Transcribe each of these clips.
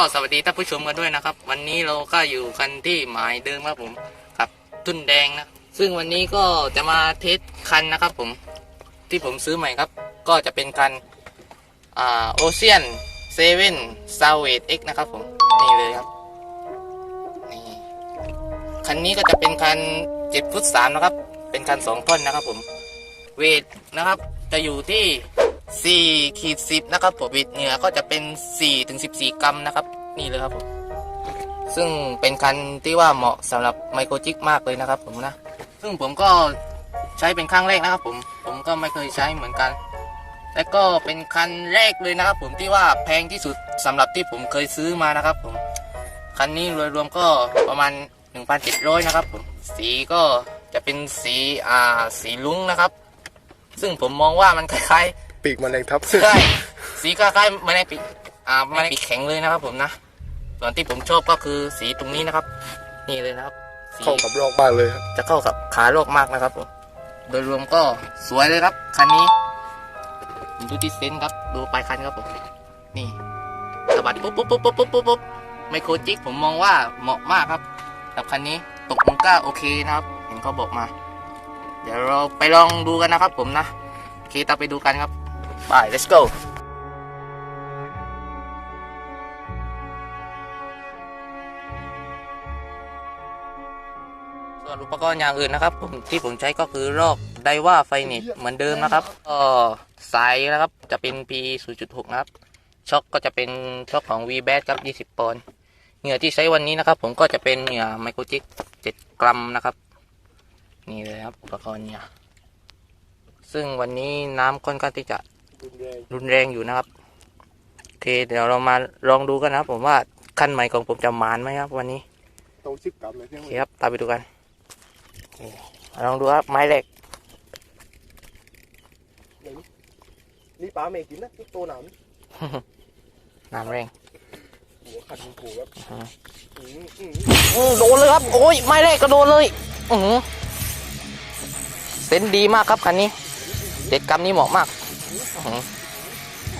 ก็สวัสดีท่านผู้ชมกันด้วยนะครับ วันนี้เราก็อยู่กันที่หมายเดิมครับผมกับตุ้นแดงนะซึ่งวันนี้ก็จะมาเทสคันนะครับผมที่ผมซื้อใหม่ครับ ก็จะเป็นคันอ่าโอเชียนเซเว่นซาวเวดเอ็กนะครับผมนี่เลยครับนี่คันนี้ก็จะเป็นคัน7ฟุต3นะครับ เป็นคัน2ท่อนนะครับผมเวทนะครับ จะอยู่ที่4ขีด10นะครับผมเวทเหนือก็จะเป็น4ถึง14 กรัมนะครับ นี่เลยครับผมซึ่งเป็นคันที่ว่าเหมาะสำหรับไมโครจิกมากเลยนะครับผมนะ ซึ่งผมก็ใช้เป็นครั้งแรกนะครับผม ผมก็ไม่เคยใช้เหมือนกัน และก็เป็นคันแรกเลยนะครับ ผมที่ว่าแพงที่สุดสำหรับที่ผมเคยซื้อมานะครับ ผม คันนี้โดยรวมก็ประมาณ 1,700 นะครับผม สีก็จะเป็นสีอ่าสีลุ้งนะครับ ซึ่งผมมองว่ามันคล้ายปีกแมลงทับๆใช่สีคล้ายๆมันในปีกอ่ามันในปีกแข็งเลยนะครับผมนะ ส่วนที่ผมชอบก็คือสีตรงนี้นะครับ นี่เลยนะครับสีเข้ากับรอกมากเลยครับจะเข้ากับขาโลกมากนะครับผมโดยรวมก็สวยเลยครับคันนี้ผมดูที่เซนส์ครับดูปลายคันครับผมนี่สะบัดปุ๊บปุ๊บปุ๊บปุ๊บปุ๊บปุ๊บปุ๊บไมโครจิกผมมองว่าเหมาะมากครับกับคันนี้ตกมุงก้าโอเคนะครับ เห็นเขาบอกมาเดี๋ยวเราไปลองดูกันนะครับผมนะโอเคตามไปดูกันครับไป let's go ส่วนอุปกรณ์อย่างอื่นนะครับผมที่ผมใช้ก็คือลอกไดว่าไฟน็ตเหมือนเดิมนะครับก็สายนะครับจะเป็น P 0.6 นะครับ ช็อคก็จะเป็นช็อคของ v b a t ครับ 20 ปอนด์เหงื่อที่ใช้วันนี้นะครับ ผมก็จะเป็นเหงื่อไมโครจิก 7 กรัมนะครับ นี่เลยครับอุปกรณ์เนี่ย ซึ่งวันนี้น้ำค่อนข้างที่จะรุนแรงอยู่นะครับโอเคเดี๋ยวเรามาลองดูกันนะครับ ผมว่าคันใหม่ของผมจะหมานไหมครับ วันนี้ตรงชิบกลับเลยที่โอเคครับตามไปดูกันโอเคลองดูครับไม้เหล็กนี่ป้าเมกินนะที่ตัวหนามน้ำแรงหัวขันหัวแบบอืมอืมอืมอืมโดนเลยครับโอ้ยไม้เหล็กก็โดนเลยอือหือ เซนดีมากครับคันนี้เจ็ดกรัมนี้เหมาะมากอื้อหือ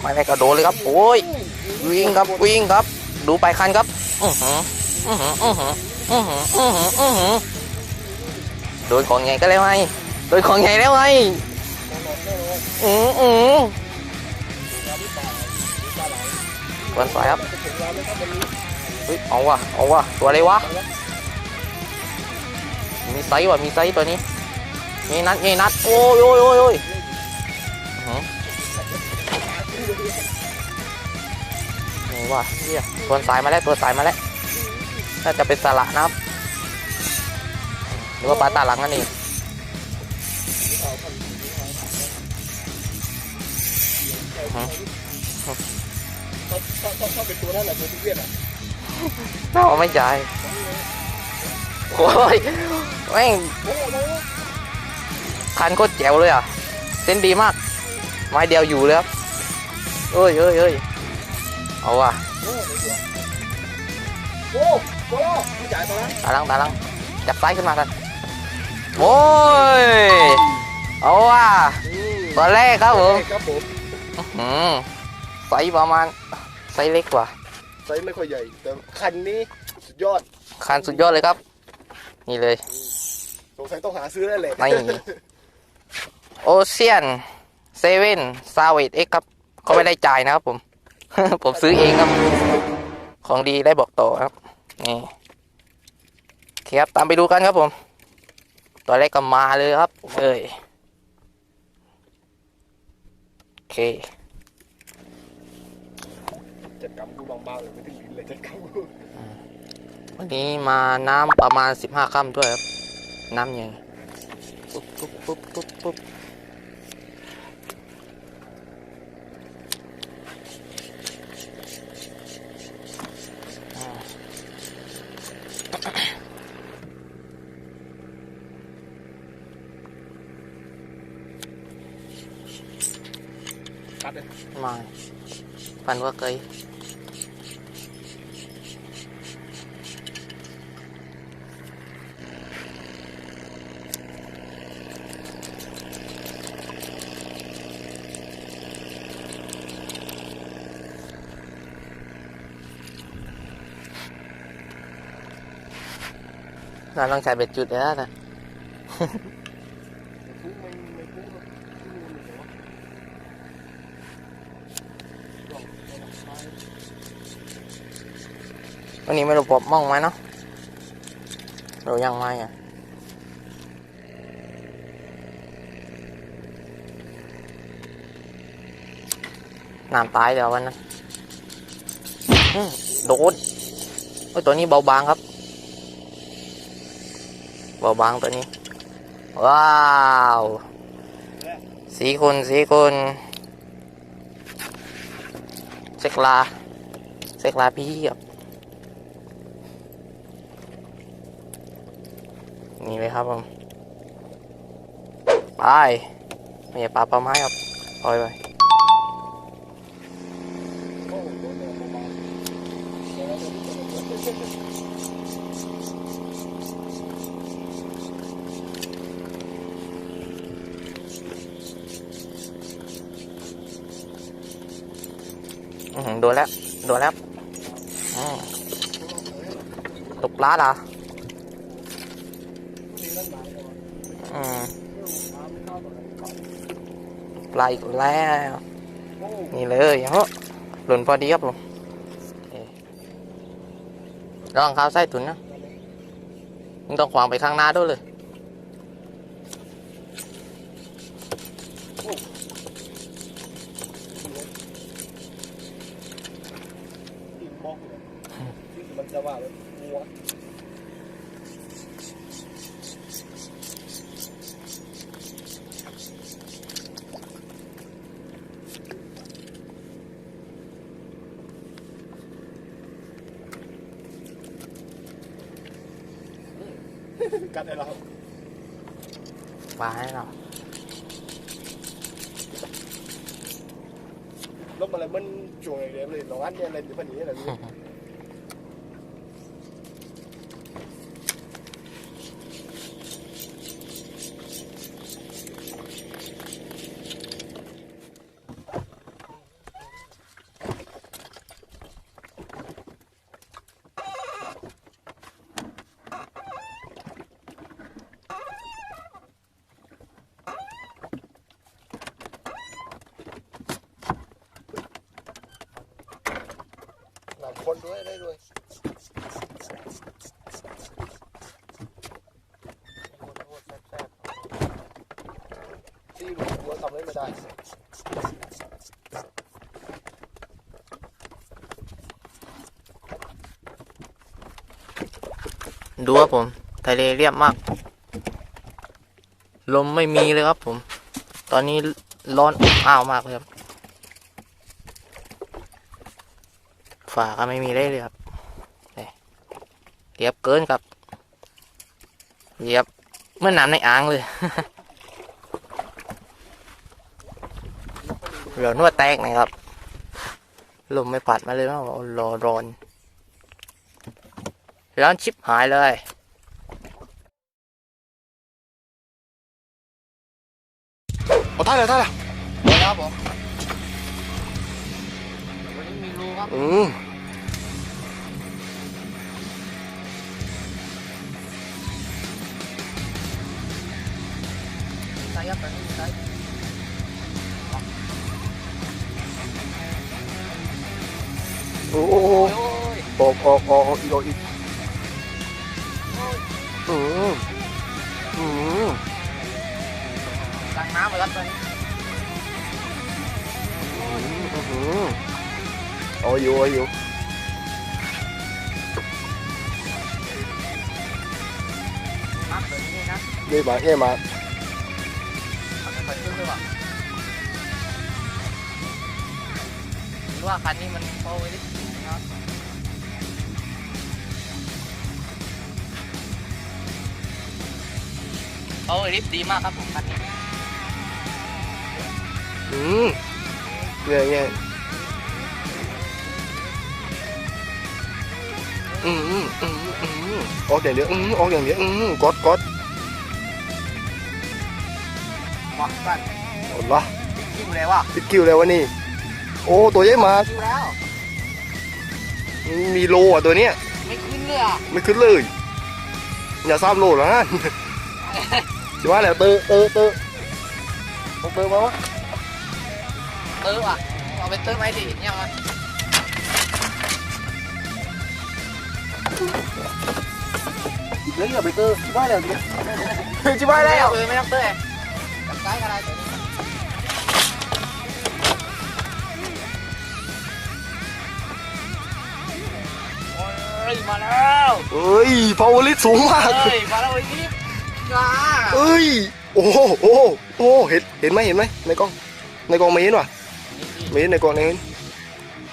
ไม้กก็โดนเลยครับ โอ้ย วิ่งครับวิ่งครับ ดูไปคันครับ อือหืออือหืออือหืออือหืออือหืออือหือโดนของใหญ่ก็แล้วไงโดนของใหญ่แล้วไงอืออือวันสายครับเฮ้ยเอาว่ะเอาว่ะตัวอะไรวะมีไซส์ว่ะมีไซส์ตัวนี้ มีนัดมีนัด โอ้ยโอ้ยโอ้ยโอ้ยอื้อหือนี่ว่ะเฮียตัวสายมาแล้วตัวสายมาแล้ว น่าจะเป็นสละนะครับ หรือว่าปลาตาหลังนั่นเองชอบชอบชอบเป็นตัวนั่นแหละตัวที่เวียนอะน่าไม่ใจโอ้ยแม่ง คันโคตรแจ๋วเลยอะเส้นดีมาก ไม้เดียวอยู่เลยครับเอ้ยเอ้ยเอ้ยเอาว่ะโอ้โหโอ้โหไม่จ่ายตอนนั้นตาลังตาลังจับซ้ายขึ้นมากันโอ้ยเอาว่ะตัวแรกครับผมครับผมอืมไซส์ประมาณไซส์เล็กกว่าไซส์ไม่ค่อยใหญ่แต่คันนี้สุดยอดคันสุดยอดเลยครับ นี่เลยสงสัยต้องหาซื้อแล้วแหละไม่ โอเชียนเซเว่นซาเวตเอ็กครับเขาไม่ได้จ่ายนะครับผม ผมซื้อเองครับ ของดีได้บอกต่อครับ นี่โอเคครับตามไปดูกันครับผม ตัวแรกก็มาเลยครับเอ้ยโอเคจัดกรรมกูบางๆเลยไม่ถึงลิ้นเลยจัดกรรมกูวันนี้มาน้ำประมาณ 15ค่ำด้วยครับ น้ำใหญ่ปุ๊บปุ๊บปุ๊บปุ๊บปุ๊บ คัดเลยมาฟันว่าเคย เน่าลองใช้เบ็ดจุดแล้วนะวันนี้ไม่รู้ปบมองไหมเนาะเรายังไม่อะน้ำตายเดี๋ยววันนั้นโดนโอ้ยตัวนี้เบาบางครับ เบาบางตัวนี้ ว้าวสีคุณสีคุณเซกลาเซกลาพี่ครับนี่เลยครับผมไปไม่ใช่ปลาปลาไม้ครับปล่อยไป โอ้โหโดนเลยเบาๆเดี๋ยวเราจะดูกัน อื้อหือ โดนแล้ว โดนแล้วตกปลาเหรอนี่นั่นหมายความว่าอืมเรื่องของน้ำไม่เข้ากับอะปลาอีกแล้ว นี่เลยอย่างนี้หล่นพอดีครับผมเอ๊ะระวังข้าวไส้ตุนนะมึงต้องขวางไปข้างหน้าด้วยเลย ตีนบล็อกเลยที่ มันจะว่าแบบงัวกัดไอ้เราปลาให้เราลบอะไรมันจ่วงไอ้เดียวเลยน้องอันเนี่ยอะไรอยู่พันนี้อะไรนี่ คนด้วยได้ด้วยที่หลวงหัวทำอะไรไม่ได้ดูครับผมทะเลเรียบมาก ลมไม่มีเลยครับผม ตอนนี้ร้อนอ้าวมากเลยครับ ฝาก็ไม่มีเลยเลยครับนี่เรียบเกินครับเรียบเหมื่อนน้ำในอ่างเลยเหลือนวดแตกนะครับลมไม่ปัดมาเลยว่ารอร้อนร้อนชิบหายเลยโอ้ท่าเลยท่าเลยครับผม นี้มีรูครับอืมใช่ครับตอนนี้มีใช่ โอ้โหโอ้ยออกออกออกอีกออกอีกอืมอืมกลางน้ำไปแล้วตอนนี้อืมเอาอยู่เอาอยู่น้ำแบบนี้นะนี่มาเอ้มามันจะไปขึ้นหรือเปล่าหรือว่าคันนี้มันโตไปนิดนะครับโอ้ยลิฟต์ดีมากครับผมคันนี้ อืมเนี่ยเนี่ย อืมอืมอืมอืมออกอย่างเดียวอืมออกอย่างเดียวอืมกดกดมากันหมดละยิ่งเลยว่ะติดคิวแล้ววะนี่ โอ้ตัวใหญ่มากคิวแล้ว มีโลอะตัวเนี้ย ไม่ขึ้นเลยอะไม่ขึ้นเลย อย่าซ้ำโลดนะสิว่าแล้วเตอเตอเตอเตอมาวะเติมอะ เอาไปเติมไหมดิเนี่ยมันอีกเลยอย่า โอ้ยมาแล้วเอ้ยพาวลิสสูงมากเฮ้ยมาแล้วไอ้นี่จ้าเอ้ย โอ้โหโอ้โหโอ้โหเห็น เห็นไหมเห็นไหมในกล้อง ในกล้องไม่เห็นว่ะไม่เห็นในกล้องในเห็น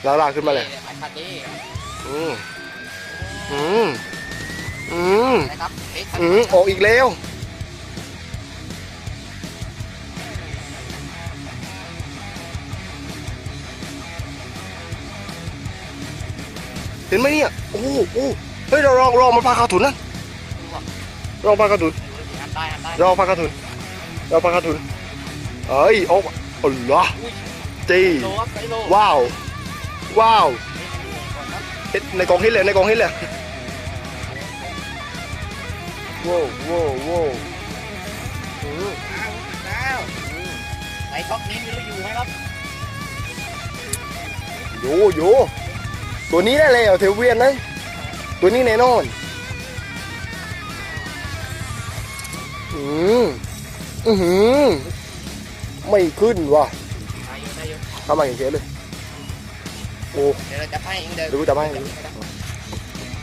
ลากลากขึ้นมาเลยไอ้คันนี้อืม อืมอืมนะครับเอ๊ะอืมออกอีกแล้วเห็นไหมเนี่ย โอ้โหโอ้โหเฮ้ยเราลองลองมันพาขาถุนนั่นลองพาขาถุนหันได้หันได้เราพากระถุนเราพากระถุนเอ้ยโอ้อัลลอฮ์จีโลครับไซโลว้าว ว้าวเฮ็ด ในกองเฮ็ดเลยในกองเฮ็ดเลยว้าวว้าวว้าวอืมแล้วไอ้ท็อปนี้ไม่รู้อยู่ไหมครับโยโยตัวนี้ได้เลยเหรอเทวเวียนนะตัวนี้แน่นอนอืมอือหือไม่ขึ้นว่ะได้อยู่ได้อยู่ทำมาอย่างเฉยเลย โอ้เดี๋ยวเราจะให้เองเดินเดี๋ยวกูจะให้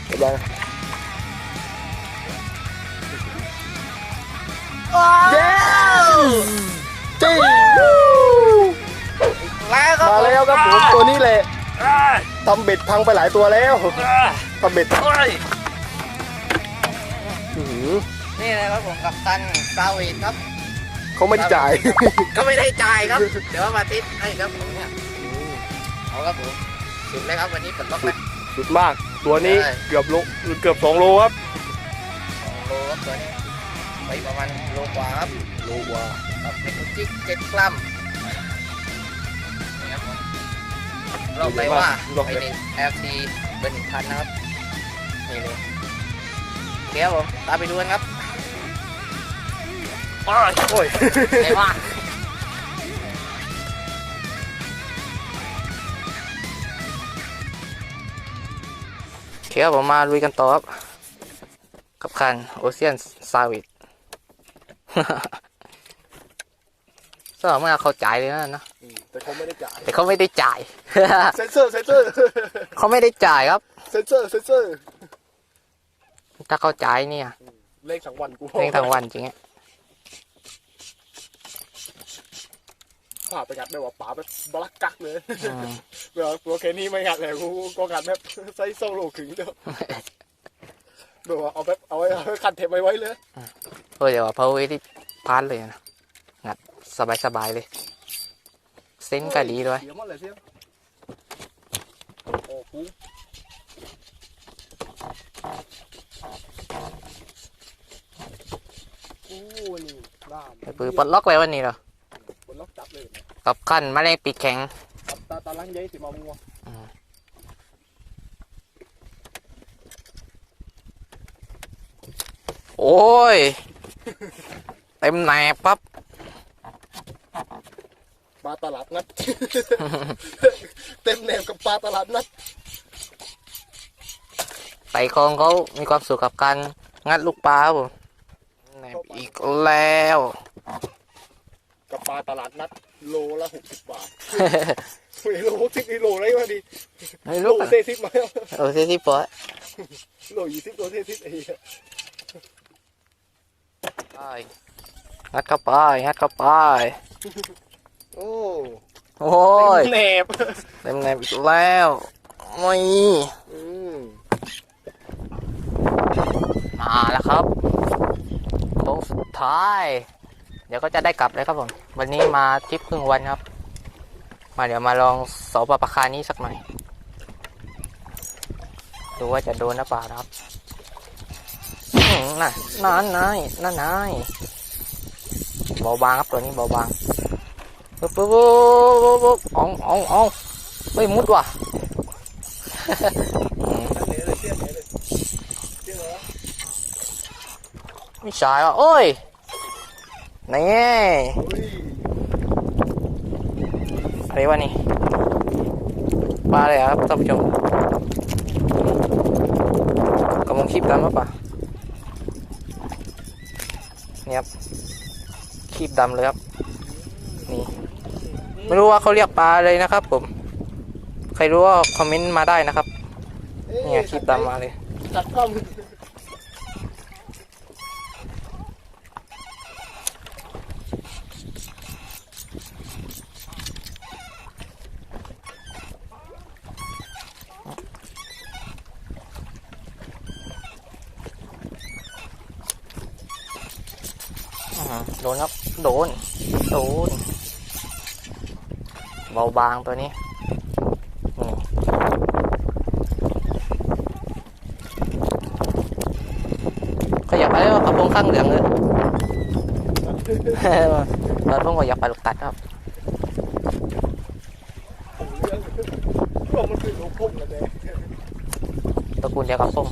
เรียบร้อยนะเย้จีแล้วครับมาแล้วครับผมตัวนี้แหละทำเบ็ดพังไปหลายตัวแล้วทำเบ็ดอื้อหือนี่นะครับผมกับตันซาเวตครับเขาไม่ได้จ่ายก็ไม่ได้จ่ายครับ เดี๋ยวมาติดให้ครับผมเนี่ยเอาครับผม สุดเลยครับวันนี้ปลดล็อกเลยสุดมาก ตัวนี้ใช่ เกือบโลเกือบสองโลครับสองโลครับตัวนี้ไปประมาณโลกว่าครับโลกว่ากับเมนูจิกเจ็ดกรัมนี่ครับผมเราไปว่าไปใน LT เป็นหนึ่งพันนะครับนี่เลยเดี๋ยวผมตามไปดูกันครับ โอ้ยไอ้ว่า เคครับผมมาลุยกันต่อครับกับคันโอเชียนซาวิดสำหรับเมื่อเขาจ่ายเลยนะนะแต่เขาไม่ได้จ่ายแต่เขาไม่ได้จ่ายเซนเซอร์เซนเซอร์เขาไม่ได้จ่ายครับเซนเซอร์เซนเซอร์ถ้าเขาจ่ายเนี่ยเลขทั้งวันกูเล่นทั้งวันจริงอะผ่าไปกัดได้ว่าป๋าแบบบลักกักเลย อืมเดี๋ยวตัวแค่นี้ไม่งัดเลยกูก็งัดแบบไซส์โซโลขึงเดียวแบบว่าเอาแบบเอาไว้เอาไว้ขัดเทปไว้ไว้เลยเฮ้ยเดี๋ยวพาวเวที่พานเลยนะงัดสบายสบายๆเลย เส้นก็ดีด้วยเสียหมดเลยเสียโอ้กูโอ้นี่ล่ามไอ้ปือปลดล็อกไว้วันนี้เหรอบนล็อกจับเลยนะกับขั้นแมลงปีกแข็ง ตับตาตาลังใหญ่สิมามัวโอ้ยเต็มแหนบครับปลาตลาดนัดเต็มแนวกับปลาตลาดนัดไต่คองเขามีความสุขกับการงัดลูกปลาครับผมแหนบอีกแล้ว กับปลาตลาดนัดโลละหกสิบบาท เฮ้ยโลหกสิบนี่โลอะไรวะดิไม่โลรู้เซซิบมาแล้วโอ้เซซี่ปอยโลยี่สิบโลเซซิบไอ้เหี้ยงัดเข้าไปงัดเข้าไป โอ้โอ้ยเต็มแหนบเต็มแหนบอีกแล้วไม่อืมมาแล้วครับโค้งสุดท้าย เดี๋ยวก็จะได้กลับเลยครับผม วันนี้มาทริปครึ่งวันครับ มาเดี๋ยวมาลองเสอบปลาคานี้สักหน่อย ดูว่าจะโดนหรือเปล่าครับอื้อหือน่ะนานนายนั่นนายเบาบางครับตัวนี้เบาบางปุ๊บปุ๊บปุ๊บปุ๊บปุ๊บอ๋องอ๋องอ๋องไม่มุดว่ะไม่ใช่ว่ะโอ้ยนี่ อะไรวะนี่ปลาอะไรครับท่านผู้ชมกำลังคีบดำหรือเปล่านี่ครับคีบดำเลยครับนี่ไม่รู้ว่าเขาเรียกปลาอะไรนะครับผม ใครรู้ว่าคอมเมนต์มาได้นะครับเนี่ยคีบดำมาเลยตัดกล้อง อื้อหือโดนครับ โดน โดน เบาบางตัวนี้นี่ก็อยากไปแล้วกระโปรงข้างเหลืองเลยตอนพวกก็อยากไปลูกตัดครับลงมันคือลงพุ่งกันเลยตระกูลเดียวกับส้ม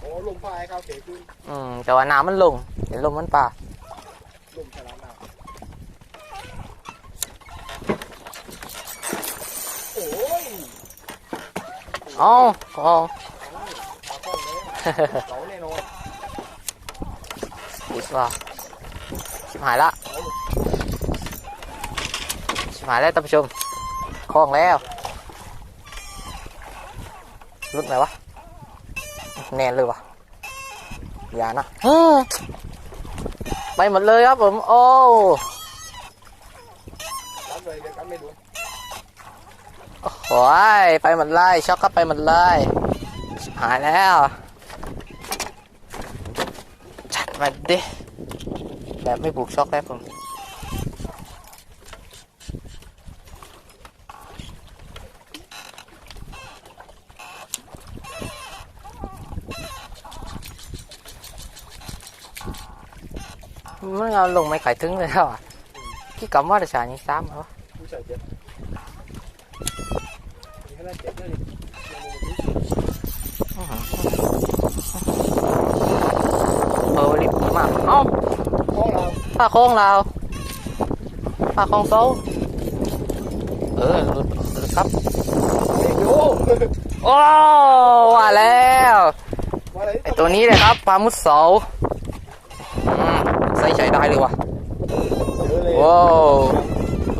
โอ้ลงพายข้าวเก๋ขึ้นอืมแต่ว่าน้ำมันลงเห็นลมมันป่า ลงฉลามน้ำโอ้ย อ๋ออ๋อปลาข้อาอนอิสว่าชิบหายละชิบหายแล้วท่านผู้ชมคล้องแล้วรุดไหนวะ แน่เลยวะอย่านะฮึไปหมดเลยครับผม โอ้ กันเลยเดี๋ยวกันไม่ดู โหยไปหมดเลยช็อกก็ไปหมดเลยหายแล้วจัดมาดิแบบไม่บุกช็อกแล้วผมมันเอาลงไม่ขายถึงเลยแล้วอะที่กำว่าจะฉายนี้ซ้ำเหรอ เจ็บมีขนาดเจ็บด้วยเออรีบมากเอ้าข้องเราผ้าโค้งเราวผ้าโค้งโซ่เออครับเฮ้ยดูโอ้ว่าแล้วไอตัวนี้เลยครับปลามุดเสาใส่ใช้ได้เลยว่ะว้าว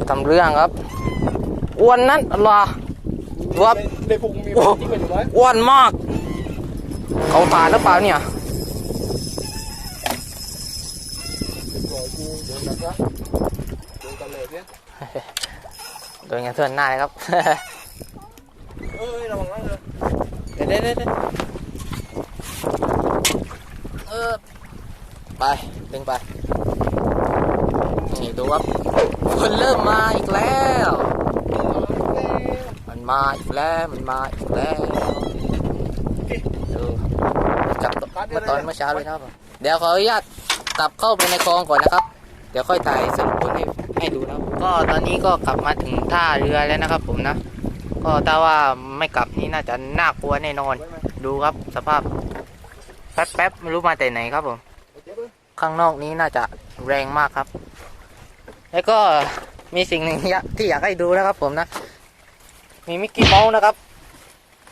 ทำเรื่องครับอ้วนนั้นรอะไรวะในพุงมีที่มันอยู่ไหมอ้วนมาก เขาตายหรือเปล่าเนี่ยปล่อยกูโดนกันซะโดนกันเลยเนี่ยโดนกันเทือนหน้าเลยครับเอ้ยระวังนะเลยเดี๋ยวเดี๋ยวเดี๋ยวเออไปดึงไปนี่ดูครับมันเริ่มมาอีกแล้ว มันมาอีกแล้วมันมาอีกแล้วดูจับเมื่อตอนเมื่อเช้าเลยนะครับผมเดี๋ยวขออนุญาตกลับเข้าไปในคลองก่อนนะครับ เดี๋ยวค่อยถ่ายสรุปผลให้ให้ดูนะครับก็ตอนนี้ก็กลับมาถึงท่าเรือแล้วนะครับ ผมนะ ก็ถ้าว่าไม่กลับนี่น่าจะน่ากลัวแน่นอน ดูครับสภาพแป๊บๆไม่รู้มาแต่ไหนครับผมข้างนอกนี้น่าจะแรงมากครับ แล้วก็มีสิ่งหนึ่งอยากที่อยากให้ดูนะครับผมนะ มีมิกกี้เมาส์นะครับ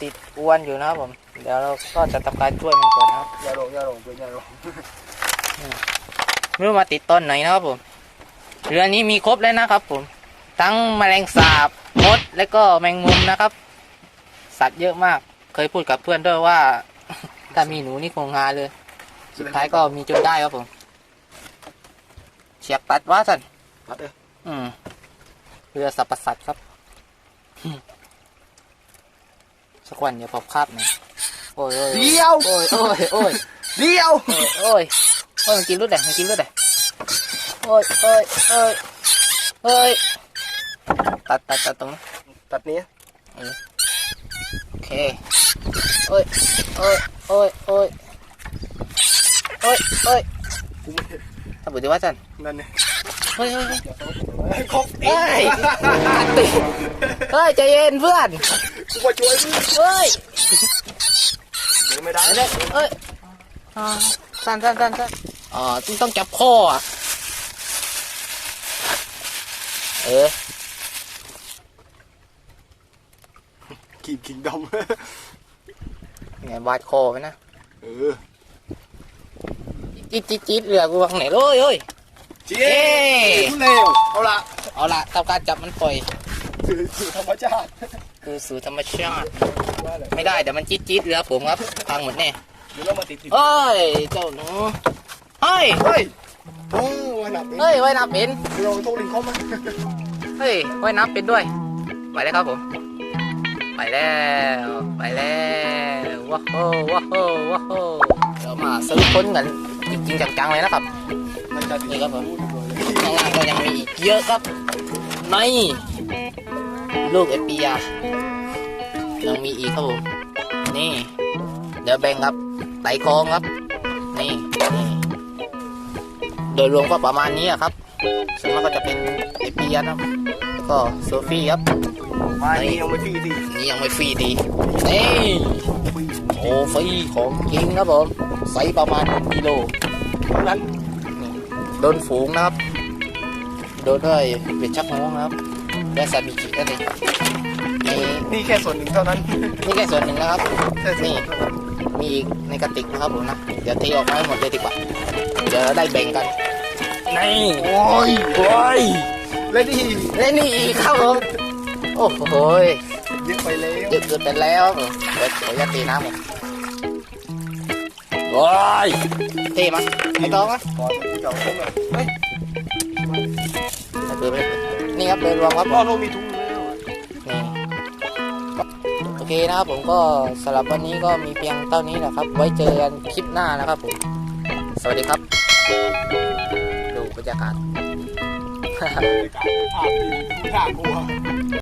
ติดอวนอยู่นะครับผม เดี๋ยวเราก็จะทำการช่วยมันก่อนนะครับอย่าลงอย่าลงเป็นอย่าลงไม่รู้มาติดต้นไหนนะครับผม เรือนี้มีครบเลยนะครับผม ทั้งแมลงสาบมดและก็แมงมุมนะครับ สัตว์เยอะมาก เคยพูดกับเพื่อนด้วยว่า ถ้ามีหนูนี่คงงาเลย สุดท้ายก็มีจนได้ครับผมเฉียบตัดว่าสันพัดเลยอืมเรือสับประสัตว์ครับ สักวันเดี๋ยวพบคาบหน่อยโอ้ยโอ้ยเดียว โอ้ยโอ้ยโอ้ยเดียวโอ้ยโอ้ยโอ้ยมันกินรถไหนมันกินรถไหนโอ้ยโอ้ยโอ้ยโอ้ยตัดตัดตัดตรงนี้ตัดนี้โอเคโอ้ยโอ้ยโอ้ยโอ้ยโอ้ยโอ้ยกูไม่เห็นถ้าบุตรว่าสันนั่นเนี่ยเฮ้ยเฮ้ยเฮ้ยไอ้คอกเฮ้ยติเฮ้ยใจเย็นเพื่อน กูมาช่วยมึงเฮ้ยไม่ได้เอ้ยเอ้ยอ่าสั้นสั้นสั้นสั้นอ๋อต้องต้องจับข้ออะเออขีดขิงดไงบาดคอไปนะำเออจี๊ดจี๊ดจี๊ดเรือกูวางไหนโอ้ยโอ้ยเจ๊ทุเร็วเอาละเอาละทำการจับมันปล่อยสื่อสื่อธรรมชาติ คือสู่ธรรมชาติ ไม่ได้เดี๋ยวมันจี๊ดจี๊ดเรือผมครับพังหมดแน่เดี๋ยวเรามาติดติดเอ้ยเจ้าหนูเฮ้ยเฮ้ยโอ้ยหนักเฮ้ยว่ายน้ำเป็นเราโทรลิงเขามาเฮ้ยว่ายน้ำเป็นด้วยไปเลยครับผม ไปแล้วไปแล้วว้าวว้าวว้าวเรามาซื้อค้นกันจริงๆจังๆเลยนะครับนี่ครับผมข้างล่างก็ยังมีอีกเยอะครับในลูกเอปีย ยังมีอีกครับผมนี่ เดี๋ยวแบ่งครับไต่คองครับ นี่นี่โดยรวมก็ประมาณนี้อะครับส่วนมากก็จะเป็นเอปียนะครับแล้วก็โซฟี่ครับมานี่ยังไม่ฟรีสินี่ยังไม่ฟรีดีนี่โอ้ฟรีของจริงครับผมไซส์ประมาณ1กิโลเท่านั้นโดนฝูงนะครับ โดนด้วยเบ็ดชักงวงนะครับและซาบิจินั่นเอง นี่นี่แค่ส่วนหนึ่งเท่านั้น นี่แค่ส่วนหนึ่งนะครับแค่ส่วนหนี่งเท่านั้นมีอีกในกระติกนะครับผมนะ เดี๋ยวเทออกมาให้หมดเลยดีกว่า เดี๋ยวเราได้แบ่งกัน นี่โอ้ยโอ้ยเล่นดีและนี่อีกครับผมโอ้โหยเยอะไปแล้วเยอะเกินไปแล้วครับผมเดี๋ยวขออนุญาตตีน้ำก่อนโอ้ยเท่มั้ยไม่ต้องนะขอจะเก่าทุ่งเลยเฮ้ยไม่เปิดไม่เปิดนี่ครับโดยรวมครับพ่อเรามีทุ่ง เคนะครับผมก็สำหรับวันนี้ก็มีเพียงเท่านี้นะครับ ไว้เจอกันคลิปหน้านะครับผม สวัสดีครับ ดูบรรยากาศ ภาพดีน่ากลัว